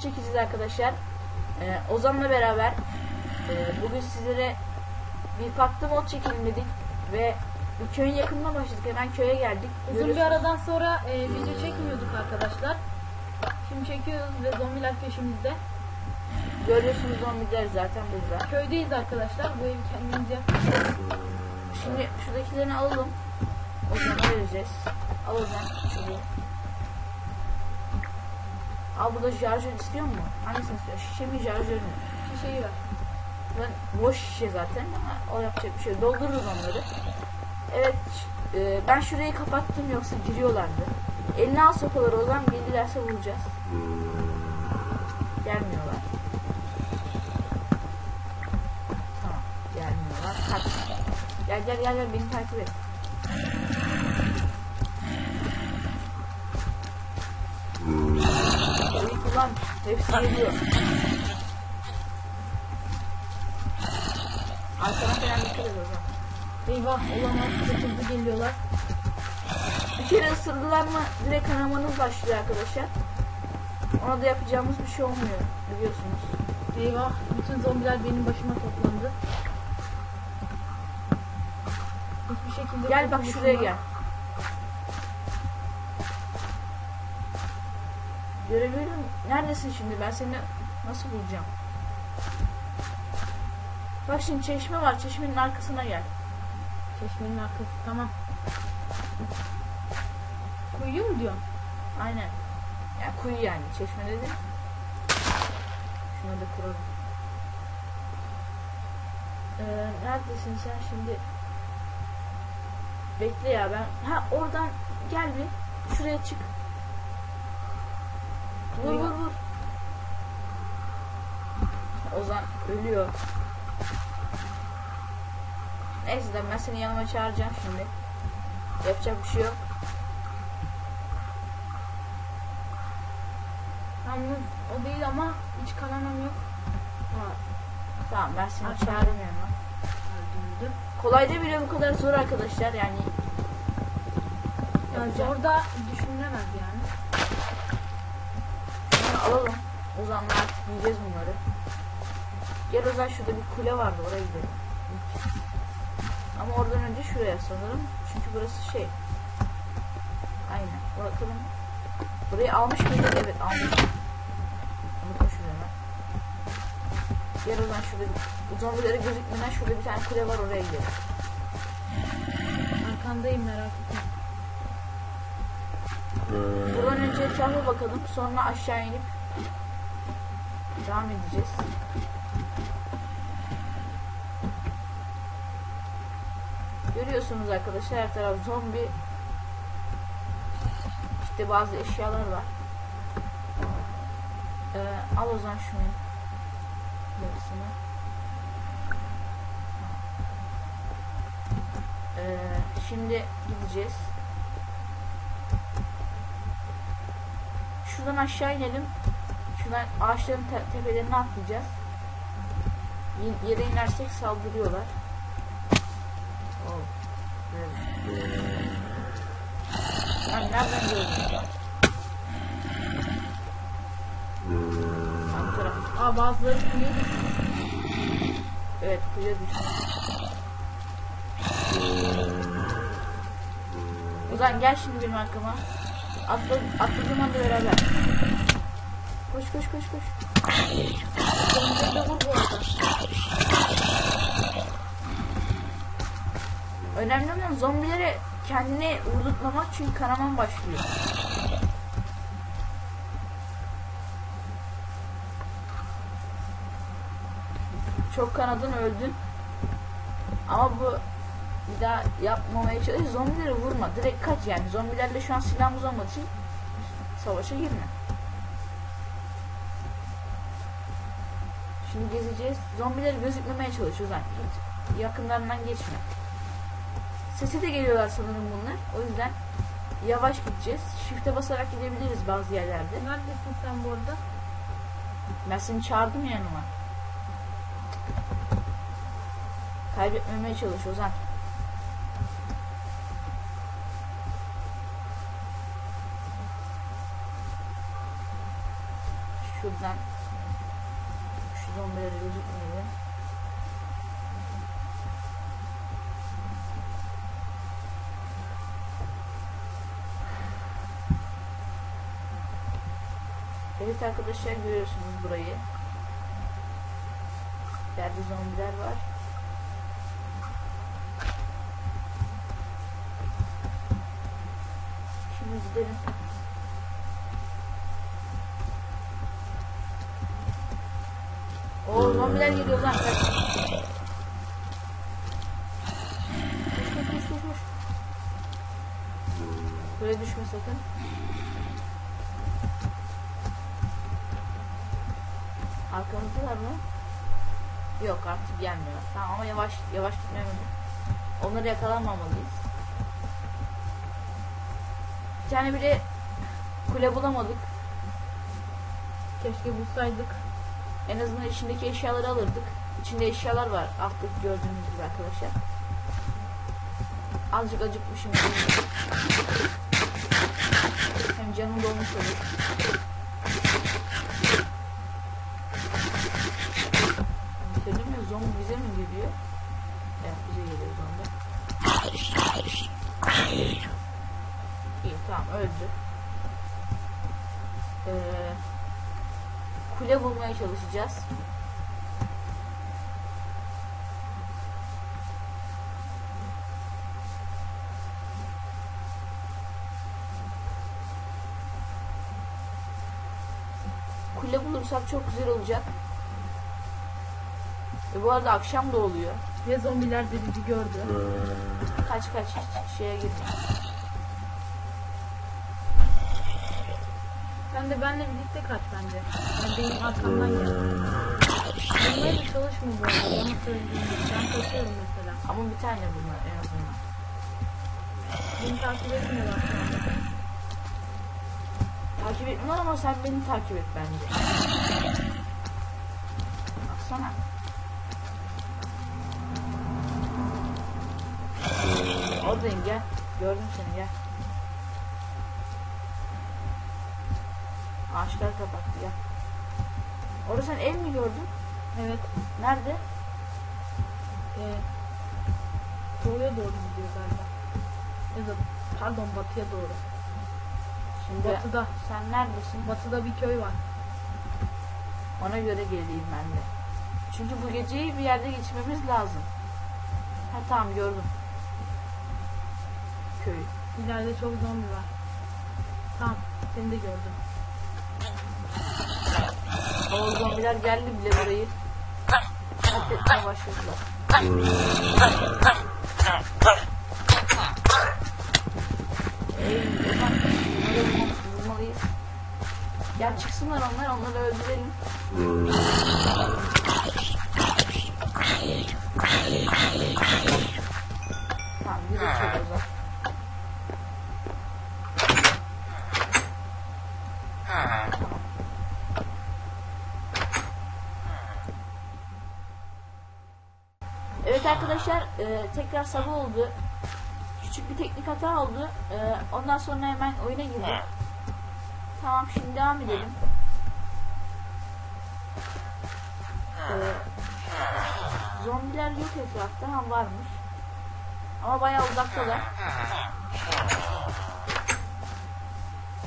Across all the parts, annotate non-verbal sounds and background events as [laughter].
mod çekeceğiz arkadaşlar. Ee, Ozan'la beraber e, bugün sizlere bir farklı mod çekelim dedik ve bir köyün yakınına başladık. Hemen köye geldik. Uzun bir Görüyorsunuz. aradan sonra e, video çekmiyorduk arkadaşlar. Şimdi çekiyoruz ve zombiler peşimizde. Görüyorsunuz zombiler zaten burada. Köydeyiz arkadaşlar. Bu evi kendimiz yaptık. Şimdi şuradakilerini alalım. Ozan'a vereceğiz. Al Ozan şurayı. Al burada şarjör istiyor mu? Hangisini istiyor? Şişe mi şarjör mü? Şişeyi ver. Ben boş şişe zaten ama o yapacak bir şey. Doldururuz onları. Evet e, ben şurayı kapattım yoksa giriyorlardı. Eline al sopaları o zaman gelirlerse vuracağız. Gelmiyorlar. Tamam gelmiyorlar. Kaç. Gel gel gel gel beni takip et. İyi kullan. Hepsi geliyor. Arkana falan et o zaman. Eyvah olamaz. Çok hızlı geliyorlar. Bir kere ısırdılar mı direkt kanamanız başlıyor arkadaşlar. Ona da yapacağımız bir şey olmuyor biliyorsunuz. Eyvah. Bütün zombiler benim başıma toplandı. Hiçbir şekilde Gel bak şuraya gel. Görebilirim. Neredesin şimdi? Ben seni nasıl bulacağım? Bak şimdi çeşme var. Çeşmenin arkasına gel. Çeşmenin arkası. Tamam. Kuyuyu mu diyorsun? Aynen. Yani kuyu yani. Çeşme dedim. Şunu da kuralım. Ee, neredesin sen şimdi? Bekle ya ben. Ha oradan gel bir. Şuraya çık. Vur vur vur. Ozan ölüyor. Neyse de ben seni yanıma çağıracağım şimdi. Yapacak bir şey yok. Yalnız o değil ama hiç kanamam yok. Var. Tamam ben seni çağırırım yanıma. Öldürdüm. Kolayda bile bu kadar zor arkadaşlar yani. Yani Yapacağım. orada düşünülemez Alalım. Ozan'la artık yiyeceğiz bunları. Gel Ozan şurada bir kule vardı oraya gidelim. Ama oradan önce şuraya sanırım. Çünkü burası şey. Aynen. Bakalım. Burayı almış mıydık? Evet almış. Unutma şuraya hemen. Gel Ozan şurada bir zombileri gözükmeden şurada bir tane kule var oraya gidelim. Arkandayım merak etme. Buradan önce etrafa bakalım. Sonra aşağı inip devam edeceğiz. Görüyorsunuz arkadaşlar her taraf zombi. İşte bazı eşyalar var. Ee, al o zaman şunu. Yarısını. Ee, şimdi gideceğiz. Şuradan aşağı inelim. Şuradan ağaçların te- tepelerine atlayacağız. Yere inersek saldırıyorlar. Oh. Evet. Nereden gördün? Yan taraf. Aa bazıları kuyuya düştü. Evet kuyuya düştü. Ozan gel şimdi benim arkama. Atla, atladığım anda beraber. Koş koş koş koş. Önemli olan zombilere kendini vurdurtmamak çünkü kanaman başlıyor. Çok kanadın öldün. Ama bu bir daha yapmamaya çalış. Zombileri vurma. Direkt kaç yani. Zombilerle şu an silahımız olmadığı için savaşa girme. Şimdi gezeceğiz. Zombileri gözükmemeye çalışıyoruz. Yani hiç yakınlarından geçme. Sesi de geliyorlar sanırım bunlar. O yüzden yavaş gideceğiz. Shift'e basarak gidebiliriz bazı yerlerde. Neredesin sen bu arada? Ben seni çağırdım ya yanıma. Kaybetmemeye çalış Ozan. Şurada zombileri gözükmeyelim. Evet arkadaşlar görüyorsunuz burayı. Yerde zombiler var. Şimdi gidelim. Oo zombiler geliyor lan kaç. Koş düşme sakın. Arkamızdalar mı? Yok artık gelmiyorlar. Tamam ama yavaş yavaş gitmemiz. Onları yakalanmamalıyız. Bir tane bile kule bulamadık. Keşke bulsaydık. En azından içindeki eşyaları alırdık. İçinde eşyalar var. Alttaki gördüğünüz gibi arkadaşlar. Azıcık acıkmışım. Hem canım dolmuş olur. Söyledim ya zombi bize mi geliyor? Evet bize geliyor zombi. İyi tamam öldü. Ee, kule bulmaya çalışacağız. Kule bulursak çok güzel olacak. E bu arada akşam da oluyor. Ve zombiler de bizi gördü. Kaç kaç hiç şeye girme. Sen de benle birlikte kaç bence. Yani benim arkamdan gel. Bunlar da çalışmıyor bu arada. Bana söylediğin gibi. Ben kaçıyorum mesela. Ama bir tane bunlar en azından. Beni takip etmiyorlar şu anda. Takip etmiyorlar ama sen beni takip et bence. Baksana. Oradayım gel. Gördüm seni gel. Ağaçlar kapattı gel. Orada sen ev mi gördün? Evet. Nerede? E, doğuya doğru gidiyor galiba. Ya da pardon batıya doğru. Şimdi Batıda. sen neredesin? Batıda bir köy var. Ona göre geleyim ben de. Çünkü bu geceyi bir yerde geçirmemiz lazım. Ha tamam gördüm. Köyü. İleride çok zombi var. Tamam. Seni de gördüm. O zombiler geldi bile burayı. Katletmeye başladılar. Gel çıksınlar onlar, onları öldürelim. Tamam, yürü şöyle o zaman. Evet arkadaşlar e, tekrar sabah oldu. Küçük bir teknik hata oldu. E, ondan sonra hemen oyuna girdim. Tamam şimdi devam edelim. E, zombiler yok etrafta. Ha varmış. Ama bayağı uzaktalar.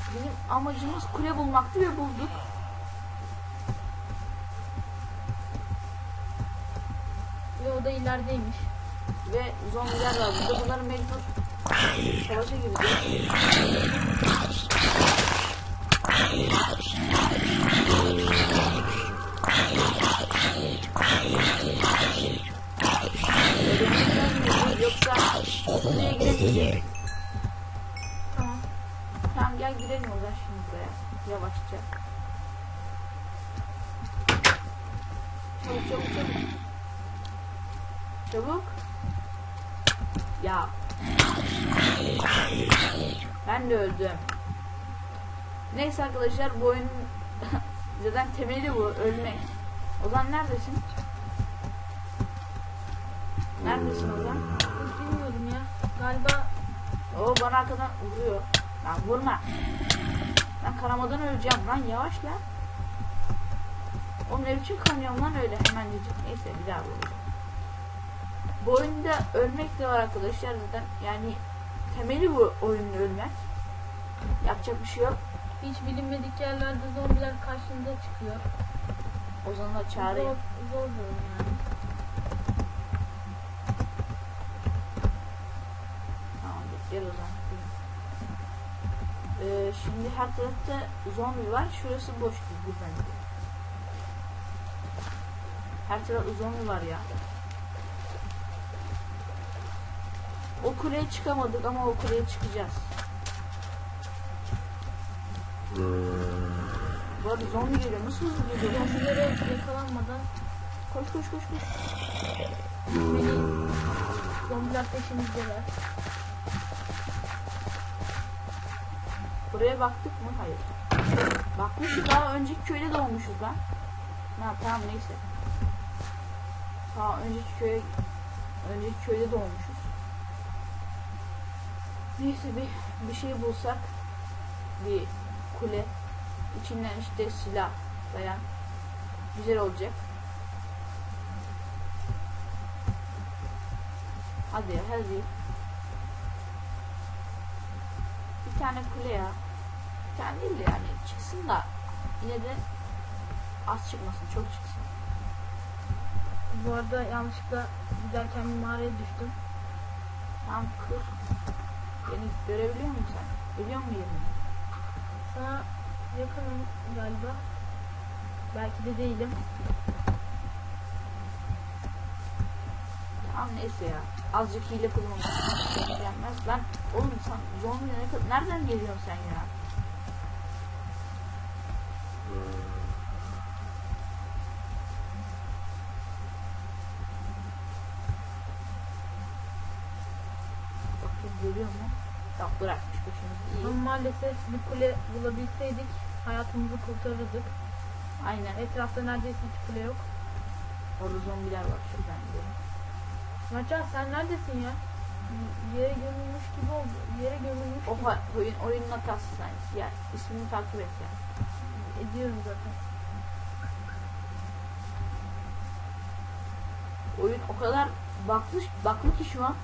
Bizim amacımız kule bulmaktı ve bulduk. O da ilerideymiş. Ve zombiler var burada. Bunları mecbur savaşa gireceğiz. Yoksa buraya giremeyeceğiz. Tamam. Tamam gel girelim o zaman şimdi buraya. Yavaşça. Çabuk çabuk çabuk. Çabuk. Ya. Ben de öldüm. Neyse arkadaşlar bu oyunun [laughs] zaten temeli bu ölmek. Ozan neredesin? Neredesin Ozan? Bilmiyorum ya. Galiba O bana arkadan vuruyor. Lan vurma. Ben kanamadan öleceğim lan yavaş lan. O ne biçim kanıyorum lan öyle hemencecik. Neyse bir daha vuracağım. Bu oyunda ölmek de var arkadaşlar zaten. Yani temeli bu oyunun ölmek. Yapacak bir şey yok. Hiç bilinmedik yerlerde zombiler karşınıza çıkıyor. O zaman da çağırayım. Zor, zor bir oyun yani. Tamamdır. Gel o zaman. Ee, şimdi her tarafta zombi var. Şurası boş gibi bence. Her tarafta zombi var ya. O kuleye çıkamadık ama o kuleye çıkacağız. Bu arada zombi geliyor. Nasıl hızlı geliyor? Zombilere yakalanmadan Koş koş koş koş. Zombiler peşimizdeler. Buraya baktık mı? Hayır. Bakmışız daha önceki köyde doğmuşuz lan. Ha tamam neyse. Daha önceki köye önceki köyde doğmuşuz. Neyse bir bir şey bulsak bir kule içinden işte silah dayan güzel olacak. Hadi ya hadi. Bir tane kule ya. Bir tane değil de yani çıksın da yine de az çıkmasın çok çıksın. Bu arada yanlışlıkla giderken bir mağaraya düştüm. Tamam kır. Beni görebiliyor musun sen? Biliyor musun yerini? Sana yakınım galiba. Belki de değilim. Tamam neyse ya. Azıcık hile kullanmak gelmez. Lan oğlum sen zombi ne kadar... Nereden geliyorsun sen ya? Maalesef bir kule bulabilseydik hayatımızı kurtarırdık. Aynen. Etrafta neredeyse hiç kule yok. Orada zombiler var şuradan gidelim. Maçan sen neredesin ya? Yere gömülmüş gibi oldu. Yere gömülmüş O fa- oyun, oyunun hatası sen. Ya ismini takip et ya. ediyorum zaten. Oyun o kadar baklı, baklı ki şu an.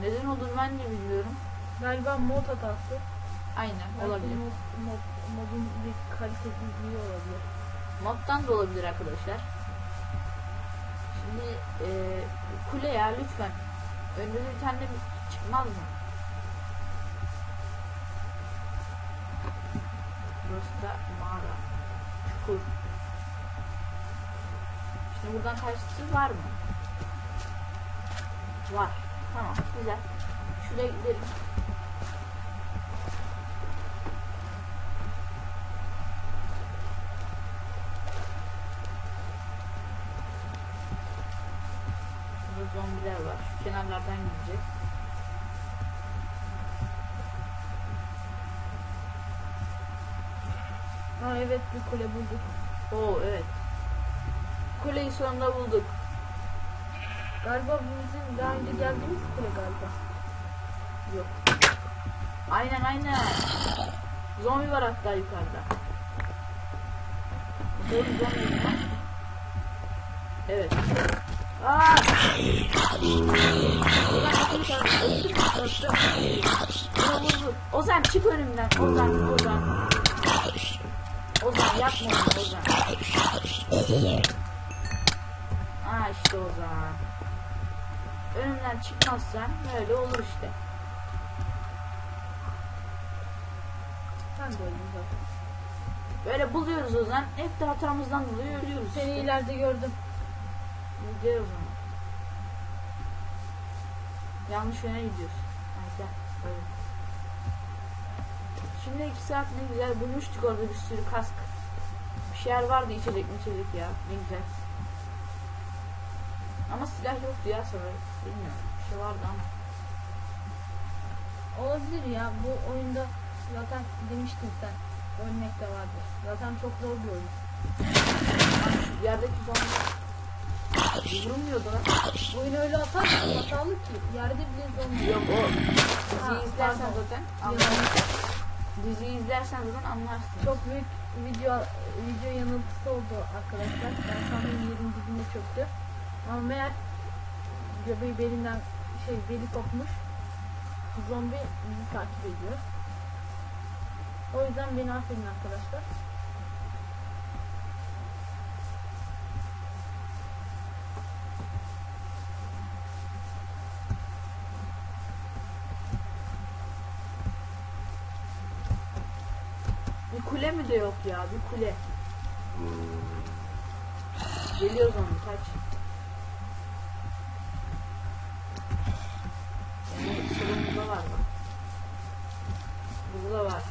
Neden olduğunu ben de bilmiyorum. Galiba mod hatası. Aynen Belki olabilir. Mod, mod, modun bir kalitesizliği olabilir. Moddan da olabilir arkadaşlar. Şimdi e, kule ya lütfen. Önünüze bir tane çıkmaz mı? Burası da mağara. Çukur. Şimdi buradan karşısı var mı? Var. Tamam güzel. Şuraya gidelim. Zombiler var. Şu kenarlardan gideceğiz. Ha evet bir kule bulduk. Oo evet. Kuleyi sonunda bulduk. Galiba bizim daha önce geldiğimiz kule galiba. Yok. Aynen aynen. Zombi var hatta yukarıda. Bir zombi var. Evet. Ozan çık önümden. Ozan, Ozan. Ozan yapma Ozan. Aa işte Ozan. Önümden çıkmazsan böyle olur işte. Sen de öldün zaten. Böyle buluyoruz o zaman. Hep de hatamızdan dolayı ölüyoruz. Seni işte. ileride gördüm. Gidiyoruz o zaman. Yanlış yöne gidiyoruz. Neyse. Öyle. Şimdi iki saat ne güzel bulmuştuk orada bir sürü kask. Bir şeyler vardı içecek mi içecek ya. Ne güzel. Ama silah yoktu ya sanırım. Bilmiyorum. Bir şey vardı ama. Olabilir ya bu oyunda zaten demiştin sen. Ölmek de vardır. Zaten çok zor bir oyun. Yerdeki zombi Bu oyun öyle atar hatalı ki. Yerde bile zombi. Yok o. İzlersen zaten anlarsın. İzlersen zaten anlarsın. Çok büyük video video yanıltısı oldu arkadaşlar. Ben sandım yerin dibine çöktü. Ama meğer göbeği belinden şey beli kopmuş. Zombi bizi takip ediyor. O yüzden beni affedin arkadaşlar. Bir kule mi de yok ya bir kule. Geliyor zombi kaç. Yani var bak. Burada da var.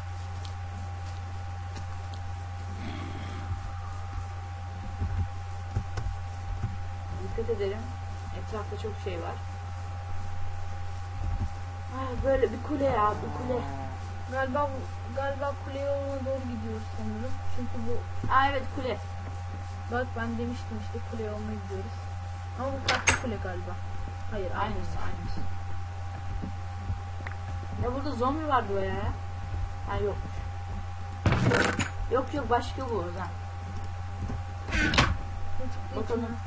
Dikkat edelim. Etrafta çok şey var. Ah, böyle bir kule ya bir kule. Galiba galiba kule gidiyoruz sanırım. Çünkü bu Aa evet kule. bak ben demiştim işte kule yoluna gidiyoruz. Ama bu farklı kule galiba. Hayır aynısı. Aynısı aynısı. Ya burada zombi vardı ya. Ha yokmuş. Yok yok başka bu o zaman. Ne çıktı Bakalım.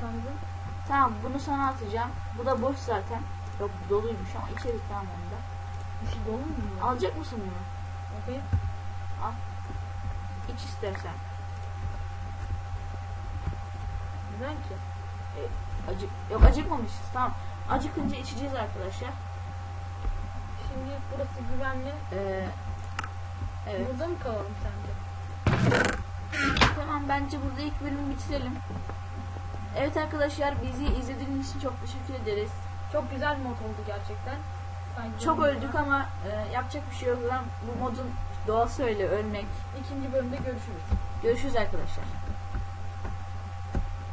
Tamam bunu sana atacağım. Bu da boş zaten. Yok doluymuş ama içeriz tamam onu da. İçi dolu mu? Alacak mısın bunu? Okey. İç istersen. Neden ki? E, acı yok acıkmamışız tamam. Acıkınca içeceğiz arkadaşlar. Şimdi burası güvenli. Ee, evet. Burada mı kalalım sence? Tamam bence burada ilk bölümü bitirelim. Evet arkadaşlar bizi izlediğiniz için çok teşekkür ederiz. Çok güzel mod oldu gerçekten. Sanki Çok öldük ama e, yapacak bir şey yok. Lan bu modun doğası öyle ölmek. İkinci bölümde görüşürüz. Görüşürüz arkadaşlar.